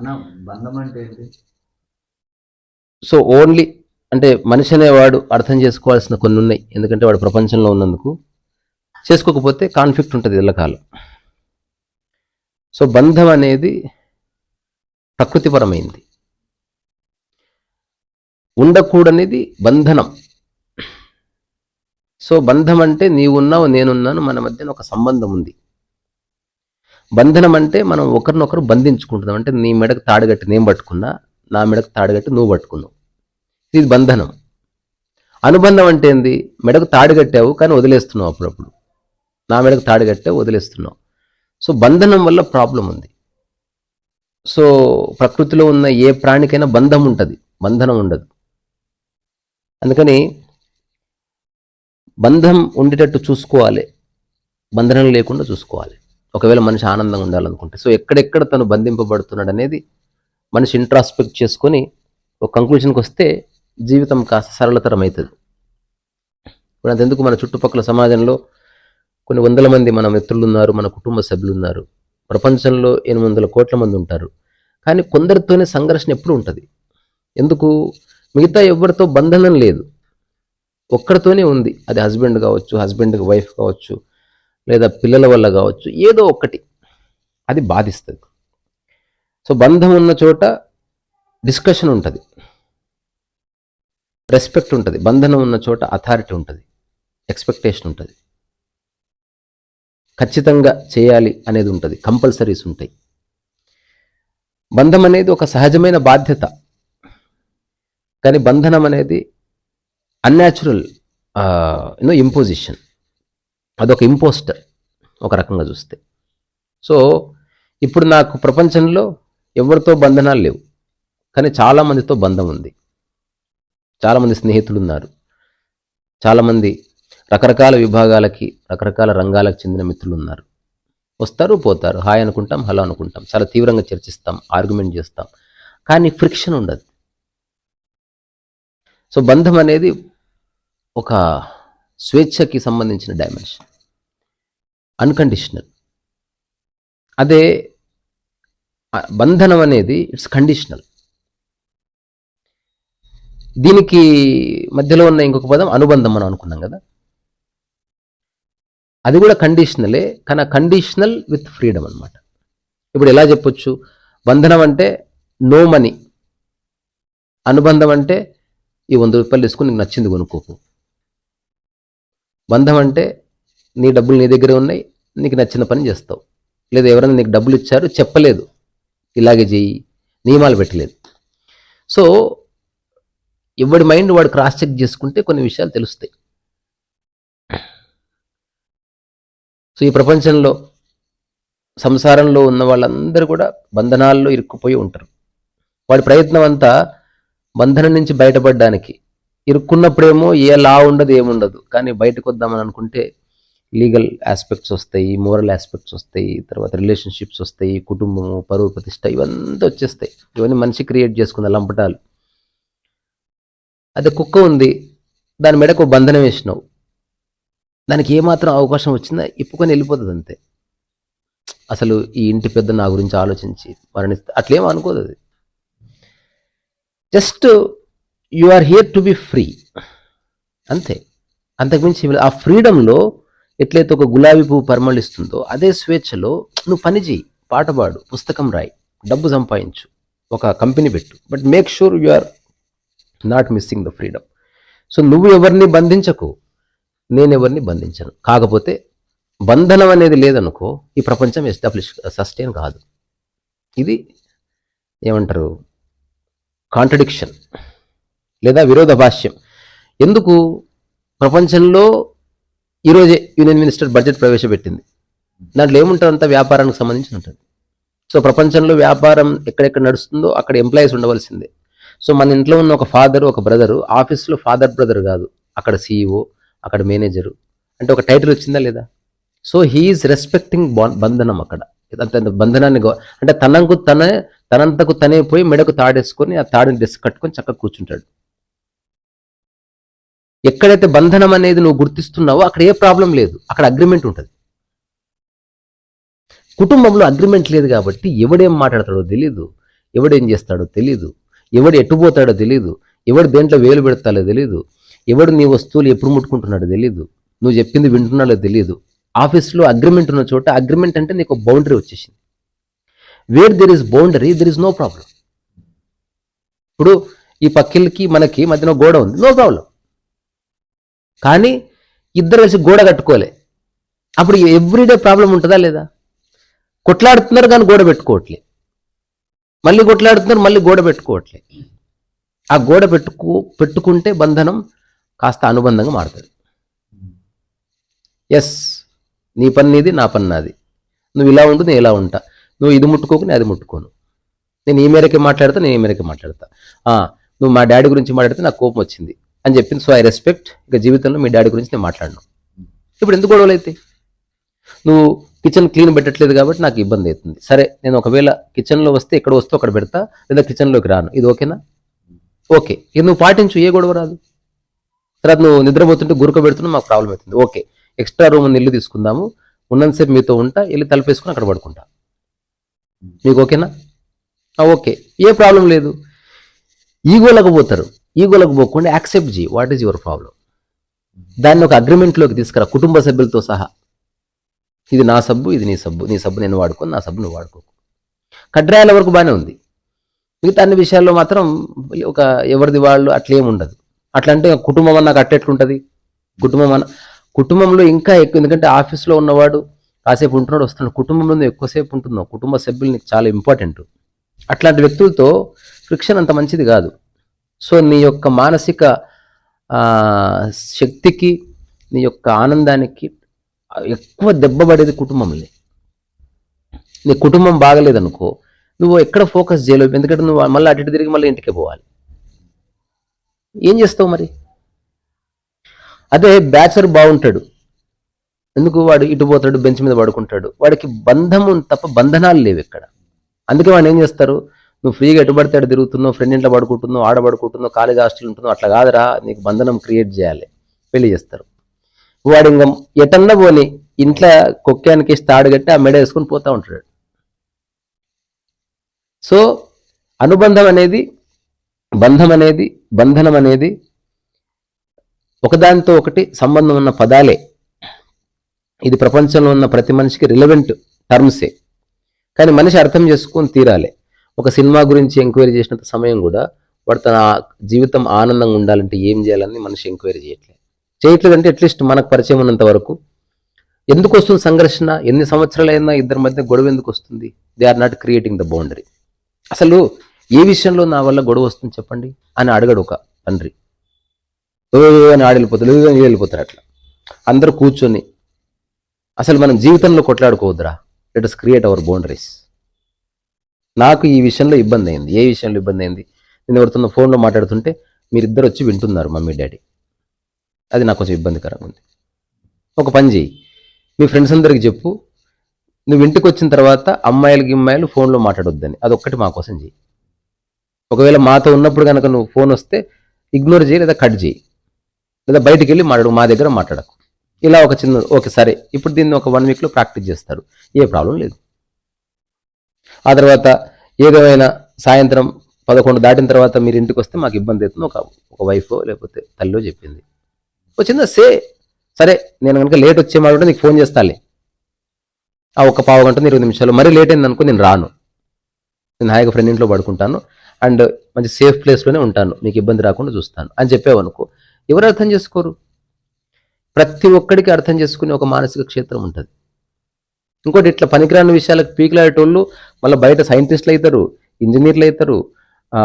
అన్న బంధం అంటే ఏంటి? సో ఓన్లీ అంటే మనిషి అనేవాడు అర్థం చేసుకోవాల్సిన కొన్ని ఉన్నాయి. ఎందుకంటే వాడు ప్రపంచంలో ఉన్నందుకు చేసుకోకపోతే కాన్ఫ్లిక్ట్ ఉంటుంది ఇళ్ళకాలం. సో బంధం అనేది ప్రకృతిపరమైంది. ఉండకూడనిది బంధనం. సో బంధం అంటే నీవున్నావు నేనున్నాను మన మధ్యన ఒక సంబంధం ఉంది. బంధనం అంటే మనం ఒకరినొకరు బంధించుకుంటున్నాం. అంటే నీ మెడకు తాడుగట్టి నేను పట్టుకున్నా నా మెడకు తాడుగట్టి నువ్వు పట్టుకున్నావు. ఇది బంధనం. అనుబంధం అంటే ఏంది? మెడకు తాడు కట్టావు కానీ వదిలేస్తున్నావు అప్పుడప్పుడు. నా మెడకు తాడు కట్టావు వదిలేస్తున్నావు. సో బంధనం వల్ల ప్రాబ్లం ఉంది. సో ప్రకృతిలో ఉన్న ఏ ప్రాణికైనా బంధం ఉంటుంది. బంధనం ఉండదు. అందుకని బంధం ఉండేటట్టు చూసుకోవాలి. బంధనం లేకుండా చూసుకోవాలి. ఒకవేళ మనిషి ఆనందంగా ఉండాలనుకుంటే. సో ఎక్కడెక్కడ తను బంధింపబడుతున్నాడు అనేది మనిషి ఇంట్రాస్పెక్ట్ చేసుకొని ఒక కంక్లూషన్కి వస్తే జీవితం కాస్త సరళతరం అవుతుంది ఇప్పుడు అంతెందుకు మన చుట్టుపక్కల సమాజంలో కొన్ని వందల మంది మన మిత్రులు ఉన్నారు మన కుటుంబ సభ్యులు ఉన్నారు ప్రపంచంలో ఎనిమిది వందల కోట్ల మంది ఉంటారు. కానీ కొందరితోనే సంఘర్షణ ఎప్పుడు ఉంటుంది. ఎందుకు? మిగతా ఎవరితో బంధనం లేదు. ఒక్కడితోనే ఉంది. అది హస్బెండ్ కావచ్చు హస్బెండ్కి వైఫ్ కావచ్చు లేదా పిల్లల వల్ల కావచ్చు ఏదో ఒకటి. అది బాధిస్తుంది. సో బంధం ఉన్న చోట డిస్కషన్ ఉంటుంది. రెస్పెక్ట్ ఉంటుంది. బంధనం ఉన్న చోట అథారిటీ ఉంటుంది. ఎక్స్పెక్టేషన్ ఉంటుంది. ఖచ్చితంగా చేయాలి అనేది ఉంటుంది. కంపల్సరీస్ ఉంటాయి. బంధం అనేది ఒక సహజమైన బాధ్యత. కానీ బంధనం అనేది అన్యాచురల్ యూనో ఇంపోజిషన్ అదొక ఇంపోస్టర్ ఒక రకంగా చూస్తే. సో ఇప్పుడు నాకు ప్రపంచంలో ఎవరితో బంధనాలు లేవు కానీ చాలామందితో బంధం ఉంది. చాలామంది స్నేహితులు ఉన్నారు చాలామంది రకరకాల విభాగాలకి రకరకాల రంగాలకు చెందిన మిత్రులు ఉన్నారు వస్తారు పోతారు. హాయ్ అనుకుంటాం హలో అనుకుంటాం. చాలా తీవ్రంగా చర్చిస్తాం ఆర్గ్యుమెంట్ చేస్తాం. కానీ ఫ్రిక్షన్ ఉండదు. సో బంధం అనేది ఒక స్వేచ్ఛకి సంబంధించిన డైమెన్షన్. అన్కండిషనల్ అదే బంధనం అనేది ఇట్స్ కండిషనల్ దీనికి మధ్యలో ఉన్న ఇంకొక పదం అనుబంధం మనం అనుకున్నాం కదా? అది కూడా కండిషనలే కానీ కండిషనల్ విత్ ఫ్రీడమ్ అన్నమాట. ఇప్పుడు ఎలా చెప్పొచ్చు? బంధనం అంటే నో మనీ అనుబంధం అంటే ఈ వంద రూపాయలు తీసుకుని నీకు నచ్చింది కొనుక్కోకు. బంధం అంటే నీ డబ్బులు నీ దగ్గర ఉన్నాయి నీకు నచ్చిన పని చేస్తావు. లేదా ఎవరైనా నీకు డబ్బులు ఇచ్చారు చెప్పలేదు. ఇలాగే చెయ్యి నియమాలు పెట్టలేదు. సో ఎవడి మైండ్ వాడు క్రాస్ చెక్ చేసుకుంటే కొన్ని విషయాలు తెలుస్తాయి. సో ఈ ప్రపంచంలో సంసారంలో ఉన్న వాళ్ళందరూ కూడా బంధనాల్లో ఇరుక్కుపోయి ఉంటారు. వాడి ప్రయత్నం అంతా బంధనం నుంచి బయటపడడానికి. ఇరుక్కున్నప్పుడేమో ఏ లా ఉండదు ఏముండదు. కానీ బయటకు వద్దామని అనుకుంటే లీగల్ ఆస్పెక్ట్స్ వస్తాయి మోరల్ ఆస్పెక్ట్స్ వస్తాయి తర్వాత రిలేషన్షిప్స్ వస్తాయి కుటుంబము పరువు ప్రతిష్ట ఇవంతా వచ్చేస్తాయి. ఇవన్నీ మనిషి క్రియేట్ చేసుకున్న లంపటాలు. అదే కుక్క ఉంది దాని మెడకు బంధనం వేసినావు. దానికి ఏమాత్రం అవకాశం వచ్చిందా ఇప్పుకొని వెళ్ళిపోతుంది అంతే. అసలు ఈ ఇంటి పెద్ద నా గురించి ఆలోచించి మరణిస్తే అట్లేం అనుకోదు అది. Just you are here to be free. అంతే. అంతకుమించి ఆ ఫ్రీడంలో ఎట్లయితే ఒక గులాబీ పువ్వు పరిమళిస్తుందో అదే స్వేచ్ఛలో నువ్వు పని చేయి పాట పాడు పుస్తకం రాయి డబ్బు సంపాదించు ఒక కంపెనీ పెట్టు. But make sure you are not missing the freedom so నువ్వు ఎవరిని బంధించకు నేను ఎవరిని బంధించను. కాకపోతే బంధనం అనేది లేదనుకో ఈ ప్రపంచం ఎస్టాబ్లిష్ సస్టైన్ కాదు. ఇది ఏమంటారు? కాంట్రడిక్షన్ లేదా విరోధ భాష్యం. ఎందుకు? ప్రపంచంలో ఈరోజే యూనియన్ మినిస్టర్ బడ్జెట్ ప్రవేశపెట్టింది. దాంట్లో ఏముంటుంది అంతా వ్యాపారానికి సంబంధించి ఉంటుంది. సో ప్రపంచంలో వ్యాపారం ఎక్కడెక్కడ నడుస్తుందో అక్కడ ఎంప్లాయీస్ ఉండవలసిందే. సో మన ఇంట్లో ఉన్న ఒక ఫాదర్ ఒక బ్రదరు ఆఫీస్లో ఫాదర్ బ్రదర్ కాదు. అక్కడ సీఈఓ అక్కడ మేనేజరు. అంటే ఒక టైటిల్ వచ్చిందా లేదా? సో హీఈస్ రెస్పెక్టింగ్ బంధనం అక్కడ. అంత బంధనాన్ని అంటే తనకు తనే తనంతకు తనే పోయి మెడకు తాడేసుకొని ఆ తాడిని డ్రెస్ కట్టుకొని చక్కగా కూర్చుంటాడు. ఎక్కడైతే బంధనం అనేది నువ్వు గుర్తిస్తున్నావో అక్కడ ఏ ప్రాబ్లం లేదు. అక్కడ అగ్రిమెంట్ ఉంటుంది. కుటుంబంలో అగ్రిమెంట్ లేదు కాబట్టి ఎవడేం మాట్లాడతాడో తెలియదు ఎవడేం చేస్తాడో తెలియదు ఎవడు ఎట్టుపోతాడో తెలియదు ఎవడు దేంట్లో వేలు పెడతాడో తెలియదు ఎవడు నీ వస్తువులు ఎప్పుడు ముట్టుకుంటున్నాడో తెలియదు నువ్వు చెప్పింది వింటున్నాడో తెలియదు ఆఫీస్లో అగ్రిమెంట్ ఉన్న చోట అగ్రిమెంట్ అంటే నీకు బౌండరీ వచ్చేసింది. Where there is boundary there is no problem ఇప్పుడు ఈ పక్కిళ్ళకి మనకి మధ్యన గోడ ఉంది. నో ప్రాబ్లం కానీ ఇద్దరు కలిసి గోడ కట్టుకోలే. అప్పుడు ఎవ్రీడే ప్రాబ్లం ఉంటుందా లేదా? కొట్లాడుతున్నారు కానీ గోడ పెట్టుకోవట్లే. మళ్ళీ కొట్లాడుతున్నారు మళ్ళీ గోడ పెట్టుకోవట్లే. ఆ గోడ పెట్టుకో పెట్టుకుంటే బంధనం కాస్త అనుబంధంగా మారుతుంది. ఎస్ నీ పని నీది నా పని నాది. నువ్వు ఇలా ఉండు నేను ఇలా ఉంటా. నువ్వు ఇది ముట్టుకోకు నేను అది ముట్టుకోను. నేను ఈ మేరకే మాట్లాడతా నేను ఈ మేరకే మాట్లాడతా. నువ్వు మా డాడీ గురించి మాట్లాడితే నాకు కోపం వచ్చింది. అని చెప్పింది సో ఐ రెస్పెక్ట్ ఇక జీవితంలో మీ డాడీ గురించి నేను మాట్లాడను. ఇప్పుడు ఎందుకు గొడవలు అయితే నువ్వు కిచెన్ క్లీన్ పెట్టట్లేదు కాబట్టి నాకు ఇబ్బంది అవుతుంది. సరే నేను ఒకవేళ కిచెన్లో వస్తే ఎక్కడ వస్తే అక్కడ పెడతా లేదా కిచెన్లోకి రాను. ఇది ఓకేనా? ఓకే. ఇది నువ్వు పాటించు ఏ గొడవ రాదు. తర్వాత నువ్వు నిద్రపోతుంటే గురుక పెడుతున్నా మాకు ప్రాబ్లం అవుతుంది. ఓకే. ఎక్స్ట్రా రూమ్ ఉంది ఇల్లు తీసుకుందాము. ఉన్నంతసేపు మీతో ఉంటా వెళ్ళి తలపేసుకుని అక్కడ పడుకుంటా. మీకు ఓకేనా? ఓకే. ఏ ప్రాబ్లం లేదు. ఈగోలకు పోతారు. ఈగోలకు పోకుండా యాక్సెప్ట్ చేయి. వాట్ ఈజ్ యువర్ ప్రాబ్లం దాన్ని ఒక అగ్రిమెంట్లోకి తీసుకురా. కుటుంబ సభ్యులతో సహా. ఇది నా సబ్బు ఇది నీ సబ్బు. నీ సబ్బు నేను వాడుకోను నా సబ్బు నువ్వు వాడుకో. కడ్రాయాల వరకు బాగానే ఉంది. మిగతా అన్ని విషయాల్లో మాత్రం ఒక ఎవరిది వాళ్ళు అట్లేం ఉండదు. అట్లా అంటే కుటుంబం అన్న నాకు కుటుంబం అన్న కుటుంబంలో ఇంకా ఎక్కువ ఎందుకంటే ఆఫీస్లో ఉన్నవాడు కాసేపు ఉంటున్నాడు వస్తున్నాడు. కుటుంబంలో ఎక్కువసేపు ఉంటున్నావు. కుటుంబ సభ్యులు నీకు చాలా ఇంపార్టెంట్. అట్లాంటి వ్యక్తులతో ఫ్రిక్షన్ అంత మంచిది కాదు. సో నీ యొక్క మానసిక శక్తికి నీ యొక్క ఆనందానికి ఎక్కువ దెబ్బ పడేది కుటుంబంలో నీ కుటుంబం బాగలేదనుకో నువ్వు ఎక్కడ ఫోకస్ చేయలేవు. ఎందుకంటే నువ్వు మళ్ళీ అటు ఇటు తిరిగి మళ్ళీ ఇంటికి పోవాలి. ఏం చేస్తావు మరి? అదే బ్యాచర్ బాగుంటాడు. ఎందుకు వాడు ఇటు పోతాడు బెంచ్ మీద పడుకుంటాడు? వాడికి బంధము తప్ప బంధనాలు లేవు ఇక్కడ అందుకే వాడు ఏం చేస్తారు? నువ్వు ఫ్రీగా ఎటుబడితే అటు తిరుగుతున్నావు ఫ్రెండ్ ఇంట్లో పడుకుంటున్నావు ఆడ పడుకుంటున్నావు కాలేజ్ హాస్టల్ ఉంటున్నావు అట్లా కాదురా నీకు బంధనం క్రియేట్ చేయాలి పెళ్ళి చేస్తారు. వాడు ఇంకా ఎటన్నా పోని ఇంట్లో కొక్కానికి తాడు కట్టి ఆ మెడ వేసుకొని పోతా ఉంటాడు. సో అనుబంధం అనేది బంధం అనేది బంధనం అనేది ఒకదానితో ఒకటి సంబంధం ఉన్న పదాలే. ఇది ప్రపంచంలో ఉన్న ప్రతి మనిషికి రిలవెంట్ టర్మ్సే కానీ మనిషి అర్థం చేసుకొని తీరాలి. ఒక సినిమా గురించి ఎంక్వైరీ చేసినంత సమయం కూడా వాడు తన జీవితం ఆనందంగా ఉండాలంటే ఏం చేయాలని మనిషి ఎంక్వైరీ చేయట్లేదు. చేయట్లేదంటే అట్లీస్ట్ మనకు పరిచయం ఉన్నంత వరకు ఎందుకు వస్తుంది సంఘర్షణ? ఎన్ని సంవత్సరాలైనా ఇద్దరి మధ్య గొడవ ఎందుకు వస్తుంది? They are not creating the boundary అసలు ఏ విషయంలో నా వల్ల గొడవ వస్తుంది చెప్పండి? అని అడగడు ఒక తండ్రి. అని ఆడిపోతారు వెళ్ళిపోతాడు అట్లా. అందరూ కూర్చొని అసలు మనం జీవితంలో కొట్లాడుకోవద్దురా. Let us create our boundaries నాకు ఈ విషయంలో ఇబ్బంది అయింది. ఏ విషయంలో ఇబ్బంది అయింది? నేను ఎవరితో ఫోన్లో మాట్లాడుతుంటే మీరిద్దరు వచ్చి వింటున్నారు మమ్మీ డాడీ. అది నాకు కొంచెం ఇబ్బందికరంగా ఉంది. ఒక పని చేయి మీ ఫ్రెండ్స్ అందరికి చెప్పు. నువ్వు ఇంటికి వచ్చిన తర్వాత అమ్మాయిలు గిమ్మాయిలు ఫోన్లో మాట్లాడొద్దని. అదొక్కటి మా కోసం చేయి ఒకవేళ మాతో ఉన్నప్పుడు కనుక నువ్వు ఫోన్ వస్తే ఇగ్నోర్ చేయి లేదా కట్ చేయి లేదా బయటికి వెళ్ళి మాట్లాడు మా దగ్గర మాట్లాడకు. ఇలా ఒక చిన్న ఓకే సరే. ఇప్పుడు దీన్ని ఒక వన్ వీక్లో ప్రాక్టీస్ చేస్తారు. ఏ ప్రాబ్లం లేదు. ఆ తర్వాత ఏదేమైనా సాయంత్రం పదకొండు దాటిన తర్వాత మీరు ఇంటికి వస్తే మాకు ఇబ్బంది అవుతుంది. ఒక ఒక వైఫ్ లేకపోతే తల్లిలో చెప్పింది. వచ్చిందా సే సరే నేను కనుక లేట్ వచ్చేమాట నీకు ఫోన్ చేస్తాలే. ఆ ఒక్క పావు గంట ఇరవై నిమిషాలు మరీ లేట్ అయింది అనుకో నేను రాను. నేను హాయిగా ఫ్రెండ్ ఇంట్లో పడుకుంటాను. అండ్ మంచి సేఫ్ ప్లేస్లోనే ఉంటాను. మీకు ఇబ్బంది రాకుండా చూస్తాను. అని చెప్పావనుకో ఎవరు అర్థం చేసుకోరు? ప్రతి ఒక్కడికి అర్థం చేసుకునే ఒక మానసిక క్షేత్రం ఉంటుంది. ఇంకోటి ఇట్లా పనికిరాని విషయాలకు పీకిలాడేటోళ్ళు మళ్ళీ బయట సైంటిస్టులు అవుతారు ఇంజనీర్లు అవుతారు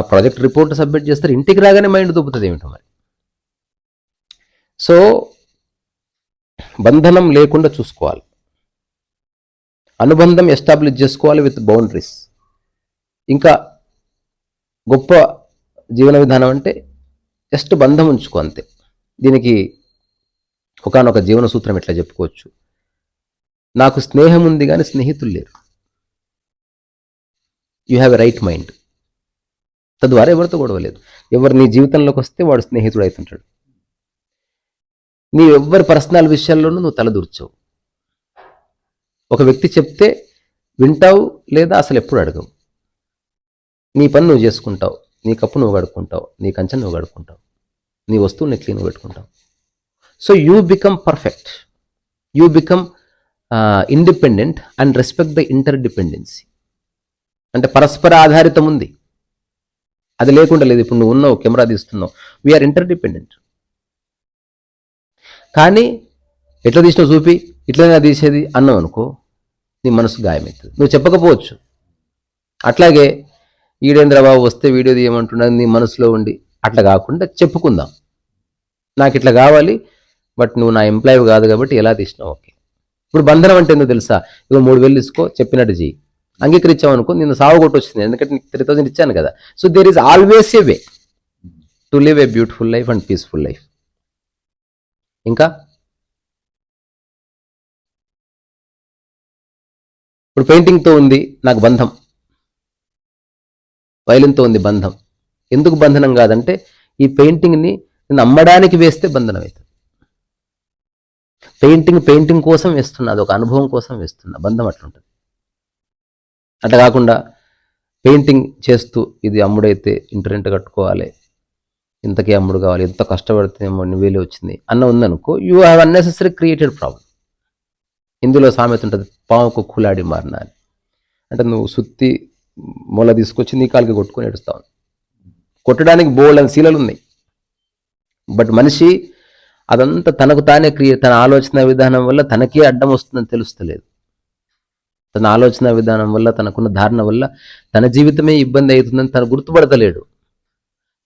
ప్రాజెక్ట్ రిపోర్ట్ సబ్మిట్ చేస్తారు ఇంటికి రాగానే మైండ్ దుబ్బుతుంది ఏమిటో మరి. సో బంధనం లేకుండా చూసుకోవాలి. అనుబంధం ఎస్టాబ్లిష్ చేసుకోవాలి విత్ బౌండరీస్. ఇంకా గొప్ప జీవన విధానం అంటే జస్ట్ బంధం ఉంచుకో అంతే. దీనికి ఒకనొక జీవన సూత్రం ఎట్లా చెప్పుకోవచ్చు. నాకు స్నేహం ఉంది కానీ స్నేహితులు లేరు. You have a right mind తద్వారా ఎవరితో గొడవలేదు ఎవరు నీ జీవితంలోకి వస్తే వాడు స్నేహితుడు అవుతుంటాడు నీ ఎవ్వరి పర్సనల్ విషయాల్లోనూ నువ్వు తలదూర్చావు ఒక వ్యక్తి చెప్తే వింటావు లేదా అసలు ఎప్పుడు అడగవు. నీ పని నువ్వు చేసుకుంటావు నీ కప్పు నువ్వు కడుక్కుంటావు నీ కంచె నువ్వు కడుక్కుంటావు నీ వస్తువుని క్లీన్ పెట్టుకుంటావు. So you become perfect you become independent and respect the interdependency అంటే పరస్పర ఆధారితం ఉంది. అది లేకుండా లేదు. ఇప్పుడు నువ్వు ఉన్నావు కెమెరా తీస్తున్నావు. వీఆర్ ఇంటర్ డిపెండెంట్ కానీ ఎట్లా తీసినావు చూపి? ఇట్లనే తీసేది అన్నావు అనుకో నీ మనసు గాయమవుతుంది నువ్వు చెప్పకపోవచ్చు. అట్లాగే ఈడేంద్రబాబు వస్తే వీడియో తీయమంటున్నది నీ మనసులో ఉండి అట్లా కాకుండా చెప్పుకుందాం. నాకు ఇట్లా కావాలి బట్ నువ్వు నా ఎంప్లాయీ కాదు కాబట్టి ఎలా తీసినావు? ఓకే. ఇప్పుడు బంధనం అంటే ఎందుకు తెలుసా? ఇక మూడు వేలు తీసుకో చెప్పినట్టు చెయ్యి. అంగీకరించావు అనుకో నేను సాగు కొట్టి వచ్చింది ఎందుకంటే నీకు త్రీ థౌసండ్ ఇచ్చాను కదా. So there is always a way to live a beautiful life and peaceful life ఇంకా? ఇప్పుడు పెయింటింగ్తో ఉంది నాకు బంధం. వైలిన్తో ఉంది బంధం. ఎందుకు బంధనం కాదంటే ఈ పెయింటింగ్ని నేను అమ్మడానికి వేస్తే బంధనం అవుతుంది పెయింటింగ్ పెయింటింగ్ కోసం వేస్తున్నా అది ఒక అనుభవం కోసం వేస్తున్నా బంధం అట్లుంటుంది. అట్లా కాకుండా పెయింటింగ్ చేస్తూ ఇది అమ్ముడైతే ఇంటరెంట్ కట్టుకోవాలి ఇంతకీ అమ్ముడు కావాలి ఎంత కష్టపడితే ఎన్ని వేలు వచ్చింది అన్న ఉందనుకో you have unnecessary created problem ఇందులో సామెత ఉంటుంది పాముకు కులాడి మారిన అని అంటే నువ్వు సుత్తి మూల తీసుకొచ్చి నీ కాలికి కొట్టుకొని ఏడుస్తావు. కొట్టడానికి బోల్డ్ అని శీలలు ఉన్నాయి బట్ మనిషి అదంతా తనకు తానే క్రియ తన ఆలోచన విధానం వల్ల తనకే అడ్డం వస్తుందని తెలుస్తలేదు. తన ఆలోచన విధానం వల్ల తనకున్న ధారణ వల్ల తన జీవితమే ఇబ్బంది అవుతుందని తను గుర్తుపడతలేడు.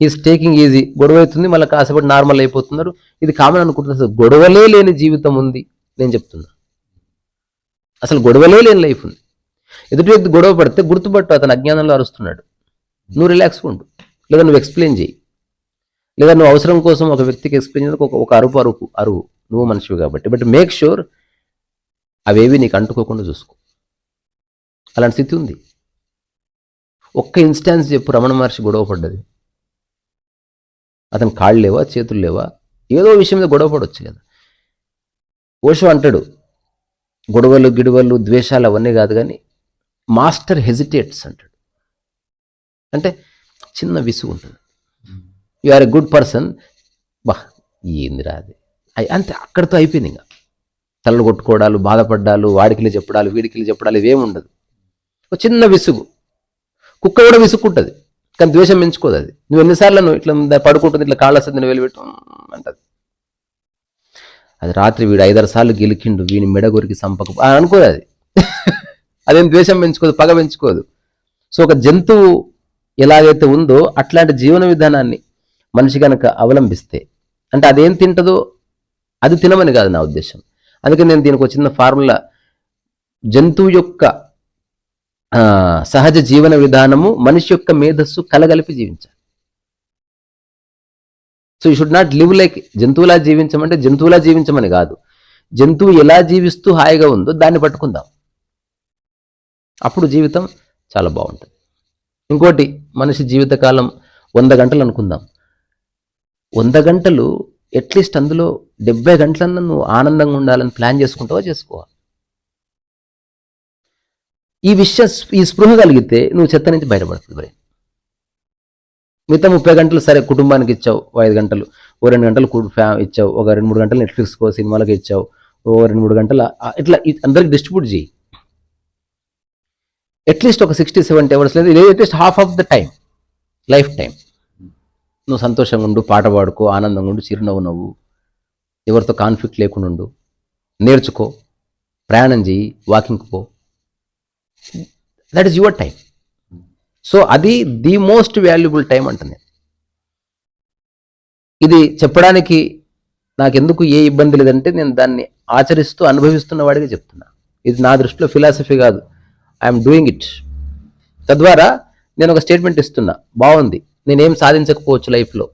ఈజ్ టేకింగ్ ఈజీ గొడవ అవుతుంది మళ్ళీ కాసేపటి నార్మల్ అయిపోతున్నారు. ఇది కామన్ అనుకుంటున్నారు అసలు గొడవలే లేని జీవితం ఉంది నేను చెప్తున్నా. అసలు గొడవలే లేని లైఫ్ ఉంది. ఎదుటి వ్యక్తి గొడవ పడితే గుర్తుపట్టు అతను అజ్ఞానంలో అరుస్తున్నాడు. నువ్వు రిలాక్స్గా ఉండు. లేదా నువ్వు ఎక్స్ప్లెయిన్ చేయి లేదా నువ్వు అవసరం కోసం ఒక వ్యక్తికి ఎక్స్ప్లెయిన్ చేయడానికి ఒక ఒక అరుపు అరుపు అరువు. నువ్వు మనిషివి కాబట్టి. బట్ మేక్ షూర్ అవేవి నీకు అంటుకోకుండా చూసుకో. అలాంటి స్థితి ఉంది. ఒక్క ఇన్స్టాన్స్ చెప్పు రమణ మహర్షి గొడవ పడ్డది. అతని కాళ్ళు లేవా చేతులు లేవా? ఏదో విషయం మీద గొడవ పడవచ్చు కదా. ఓషో అంటాడు గొడవలు గిడవలు ద్వేషాలు అవన్నీ కాదు కానీ మాస్టర్ హెజిటేట్స్ అంటాడు. అంటే చిన్న విసుగు ఉంటుంది. You are a good person బా ఏందిరా అది? అయ్- అంతే అక్కడితో అయిపోయింది ఇంకా. తలలు కొట్టుకోవడాలు బాధపడ్డాలు వాడికిలు చెప్పడాలు వీడికిలు చెప్పడాలు ఇవేమి ఉండదు. ఒక చిన్న విసుగు. కుక్క కూడా విసుక్కుంటుంది కానీ ద్వేషం పెంచుకోదు అది. నువ్వు ఎన్నిసార్లు నువ్వు ఇట్లా పడుకుంటుంది ఇట్లా కాళ్ళ సందని నువ్వు అంటది. అది రాత్రి వీడు ఐదారు సార్లు గెలికిండు వీని మెడ సంపక అనుకోదు అది. అదేం ద్వేషం పెంచుకోదు పగ పెంచుకోదు. సో ఒక జంతువు ఎలాగైతే ఉందో అట్లాంటి జీవన విధానాన్ని మనిషి కనుక అవలంబిస్తే అంటే అదేం తింటదో అది తినమని కాదు నా ఉద్దేశం. అందుకే నేను దీనికి ఒక చిన్న ఫార్ములా జంతువు యొక్క సహజ జీవన విధానము మనిషి యొక్క మేధస్సు కలగలిపి జీవించాలి. So you should not live like జంతువులా జీవించమంటే జంతువులా జీవించమని కాదు. జంతువు ఎలా జీవిస్తూ హాయిగా ఉందో దాన్ని పట్టుకుందాం. అప్పుడు జీవితం చాలా బాగుంటుంది. ఇంకోటి మనిషి జీవితకాలం వంద గంటలు అనుకుందాం. వంద గంటలు అట్లీస్ట్ అందులో డెబ్బై గంటలన్నా నువ్వు ఆనందంగా ఉండాలని ప్లాన్ చేసుకుంటావా చేసుకో ఈ విషయం ఈ స్పృహ కలిగితే నువ్వు చెత్త నుంచి బయటపడుతుంది బ్రెయిన్ మిగతా ముప్పై గంటలు సరే కుటుంబానికి ఇచ్చావు ఓ ఐదు గంటలు. ఓ రెండు గంటలు కు- ఇచ్చావు ఒక రెండు మూడు గంటలు నెట్ఫ్లిక్స్కో సినిమాలకు ఇచ్చావు ఓ రెండు మూడు గంటల ఇట్లా అందరికి డిస్ట్రిబ్యూట్ చేయి. అట్లీస్ట్ ఒక సిక్స్టీ సెవెంటీ అవర్స్ లేదు at least half of the time lifetime నువ్వు సంతోషంగా ఉండు పాట పాడుకో ఆనందంగా ఉండు చిరునవ్వు నవ్వు. ఎవరితో కాన్ఫ్లిక్ట్ లేకుండా ఉండు నేర్చుకో ప్రయాణం చేయి వాకింగ్కి పో. That is your time so అది ది మోస్ట్ వాల్యుబుల్ టైం అంటుంది ఇది చెప్పడానికి నాకెందుకు ఏ ఇబ్బంది లేదంటే నేను దాన్ని ఆచరిస్తూ అనుభవిస్తున్న వాడిగా చెప్తున్నా. ఇది నా దృష్టిలో ఫిలాసఫీ కాదు. ఐఎమ్ డూయింగ్ ఇట్ తద్వారా నేను ఒక స్టేట్మెంట్ ఇస్తున్నా. బాగుంది. నేనేం సాధించకపోవచ్చు లైఫ్లో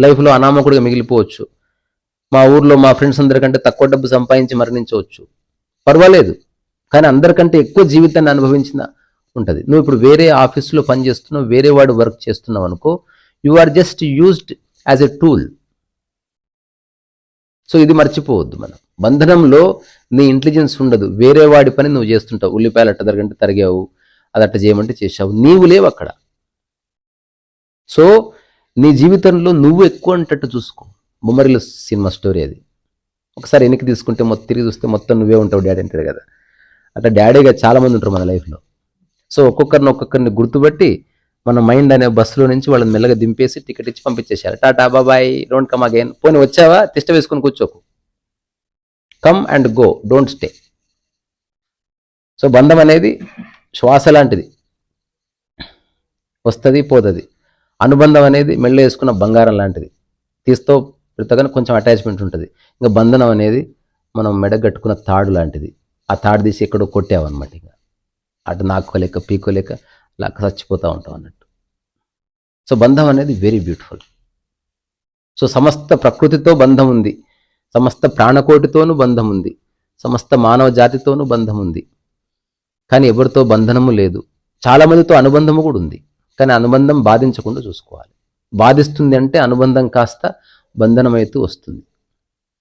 లైఫ్లో అనామకుడిగా మిగిలిపోవచ్చు. మా ఊర్లో మా ఫ్రెండ్స్ అందరికంటే తక్కువ డబ్బు సంపాదించి మరణించవచ్చు. పర్వాలేదు. కానీ అందరికంటే ఎక్కువ జీవితాన్ని అనుభవించిన ఉంటుంది. నువ్వు ఇప్పుడు వేరే ఆఫీస్లో పని చేస్తున్నావు వేరే వాడు వర్క్ చేస్తున్నావు అనుకో you are just used as a tool so ఇది మర్చిపోవద్దు మనం. బంధనంలో నీ ఇంటెలిజెన్స్ ఉండదు. వేరే వాడి పని నువ్వు చేస్తుంటావు. ఉల్లిపాయలు అట్ట తరగంటే తరిగావు అది అట్ట చేయమంటే చేసావు నీవు లేవు అక్కడ. సో నీ జీవితంలో నువ్వు ఎక్కువ అంటట్టు చూసుకో. బొమ్మరిలో సినిమా స్టోరీ అది. ఒకసారి వెనక్కి తీసుకుంటే మొత్తం తిరిగి చూస్తే మొత్తం నువ్వే ఉంటావు డాడీ అంటాడు కదా. అట్లా డాడీగా చాలామంది ఉంటారు మన లైఫ్లో. సో ఒక్కొక్కరిని ఒక్కొక్కరిని గుర్తుపట్టి మన మైండ్ అనే బస్సులో నుంచి వాళ్ళని మెల్లగా దింపేసి టికెట్ ఇచ్చి పంపించేశారు. టాటా బాబాయ్ డోంట్ కమ్ అగైన్. పోనీ వచ్చావా? తిష్ట వేసుకొని కూర్చోకు. Come and go don't stay. So బంధం అనేది శ్వాస లాంటిది. వస్తుంది పోతుంది. అనుబంధం అనేది మెళ్ళ వేసుకున్న బంగారం లాంటిది. తీస్తో పెడతాగానే కొంచెం అటాచ్మెంట్ ఉంటుంది. ఇంకా బంధనం అనేది మనం మెడ కట్టుకున్న తాడు లాంటిది. ఆ తాడు తీసి ఎక్కడో కొట్టామన్నమాట ఇంకా. అటు నాక్కోలేక పీకోలేక అలా చచ్చిపోతూ ఉంటాం అన్నట్టు. సో బంధం అనేది వెరీ బ్యూటిఫుల్ సో సమస్త ప్రకృతితో బంధం ఉంది. సమస్త ప్రాణకోటితోనూ బంధం ఉంది. సమస్త మానవ జాతితోనూ బంధం ఉంది. కానీ ఎవరితో బంధనము లేదు. చాలా మందితో అనుబంధము కూడా ఉంది. కానీ అనుబంధం బాధించకుండా చూసుకోవాలి. బాధిస్తుంది అంటే అనుబంధం కాస్త బంధనమైతూ వస్తుంది.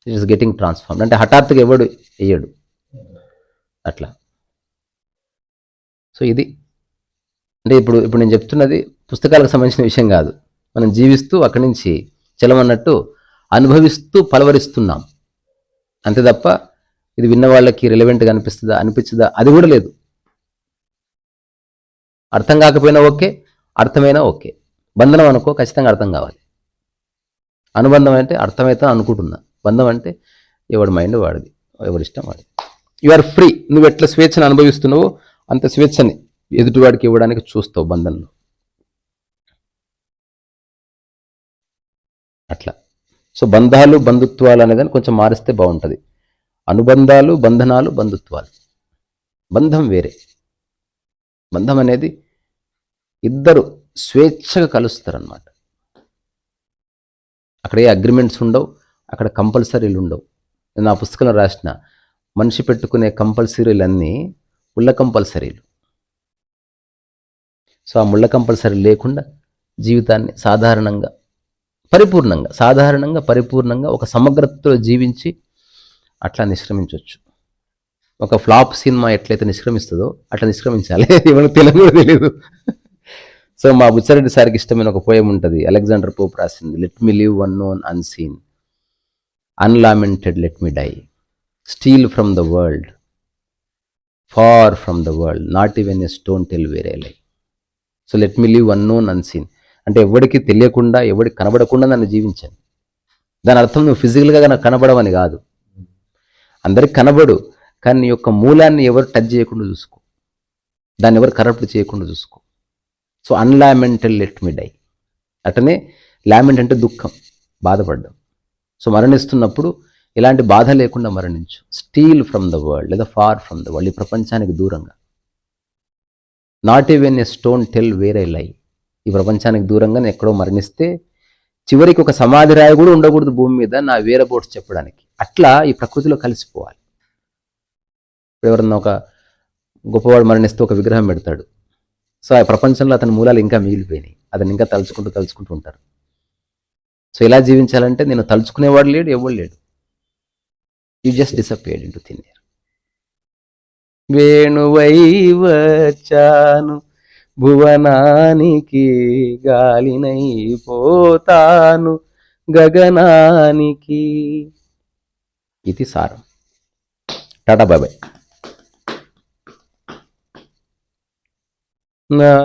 ఇట్ ఈస్ గెటింగ్ ట్రాన్స్ఫార్మ్ అంటే హఠాత్తుగా ఎవడు వేయడు. అట్లా. సో ఇది. అంటే ఇప్పుడు ఇప్పుడు నేను చెప్తున్నది పుస్తకాలకు సంబంధించిన విషయం కాదు. మనం జీవిస్తూ అక్కడి నుంచి చలమన్నట్టు అనుభవిస్తూ పలవరిస్తున్నాం. అంతే తప్ప ఇది విన్న వాళ్ళకి రిలవెంట్గా అనిపిస్తుందా? అనిపించదా? అది కూడా లేదు. అర్థం కాకపోయినా ఓకే. అర్థమైనా ఓకే. బంధనం అనుకో ఖచ్చితంగా అర్థం కావాలి. అనుబంధం అంటే అర్థమైతే అనుకుంటున్నా. బంధం అంటే ఎవడి మైండ్ వాడిది ఎవరి ఇష్టం వాడిది. యు ఆర్ ఫ్రీ నువ్వు ఎట్లా స్వేచ్ఛను అనుభవిస్తున్నావో అంత స్వేచ్ఛని ఎదుటివాడికి ఇవ్వడానికి చూస్తావు బంధంలో. అట్లా. సో బంధాలు బంధుత్వాలు అనేదాన్ని కొంచెం మారిస్తే బాగుంటుంది. అనుబంధాలు బంధనాలు బంధుత్వాలు. బంధం వేరే. బంధం అనేది ఇద్దరు స్వేచ్ఛగా కలుస్తారనమాట అక్కడ ఏ అగ్రిమెంట్స్ ఉండవు అక్కడ కంపల్సరీలు ఉండవు. నేను ఆ పుస్తకంలో రాసిన మనిషి పెట్టుకునే కంపల్సరీలు అన్నీ ముళ్ళ కంపల్సరీలు సో ఆ ముళ్ళ కంపల్సరీ లేకుండా జీవితాన్ని సాధారణంగా పరిపూర్ణంగా సాధారణంగా పరిపూర్ణంగా ఒక సమగ్రతతో జీవించి అట్లా నిష్క్రమించవచ్చు ఒక ఫ్లాప్ సినిమా ఎట్లయితే నిష్క్రమిస్తుందో అట్లా నిష్క్రమించాలి. ఇవన్నీ తెలుగు తెలియదు సో మా బుచ్చారెడ్డి సార్కి ఇష్టమైన ఒక పోయం ఉంటుంది. అలెగ్జాండర్ పోప్ రాసింది let me live unknown unseen unlamented let me die steal from the world far from the world not even a stone tell where I lie. So let me live unknown unseen అంటే ఎవరికి తెలియకుండా ఎవరికి కనబడకుండా నన్ను జీవించాను దాని అర్థం నువ్వు ఫిజికల్గా నాకు కనబడవని కాదు. అందరికి కనబడు కానీ నీ యొక్క మూలాన్ని ఎవరు టచ్ చేయకుండా చూసుకో. దాన్ని ఎవరు కరప్ట్ చేయకుండా చూసుకో. So unlamented let me die అటనే lament అంటే దుఃఖం బాధపడ్డం. సో మరణిస్తున్నప్పుడు ఎలాంటి బాధ లేకుండా మరణించు. స్టీల్ ఫ్రమ్ ద వరల్డ్ లేదా ఫార్ ఫ్రమ్ ద వరల్డ్ ఈ ప్రపంచానికి దూరంగా. Not even a stone tell where I lie ఈ ప్రపంచానికి దూరంగా నేను ఎక్కడో మరణిస్తే చివరికి ఒక సమాధి రాయి కూడా ఉండకూడదు భూమి మీద నా వేరే బోట్స్ చెప్పడానికి. అట్లా ఈ ప్రకృతిలో కలిసిపోవాలి. ఎవరన్నా ఒక గొప్పవాడు మరణిస్తే ఒక విగ్రహం పెడతాడు. సో ఆ ప్రపంచంలో అతని మూలాలు ఇంకా మిగిలిపోయినాయి. అతను ఇంకా తలుచుకుంటూ తలుచుకుంటూ ఉంటారు. సో ఎలా జీవించాలంటే నేను తలుచుకునేవాడు లేడు ఎవడు లేడు. You just disappeared into thin air వేణువై వచ్చాను భువనానికి గాలినై పోతాను గగనానికి. ఇది సారం. టాటా బాబాయ్ на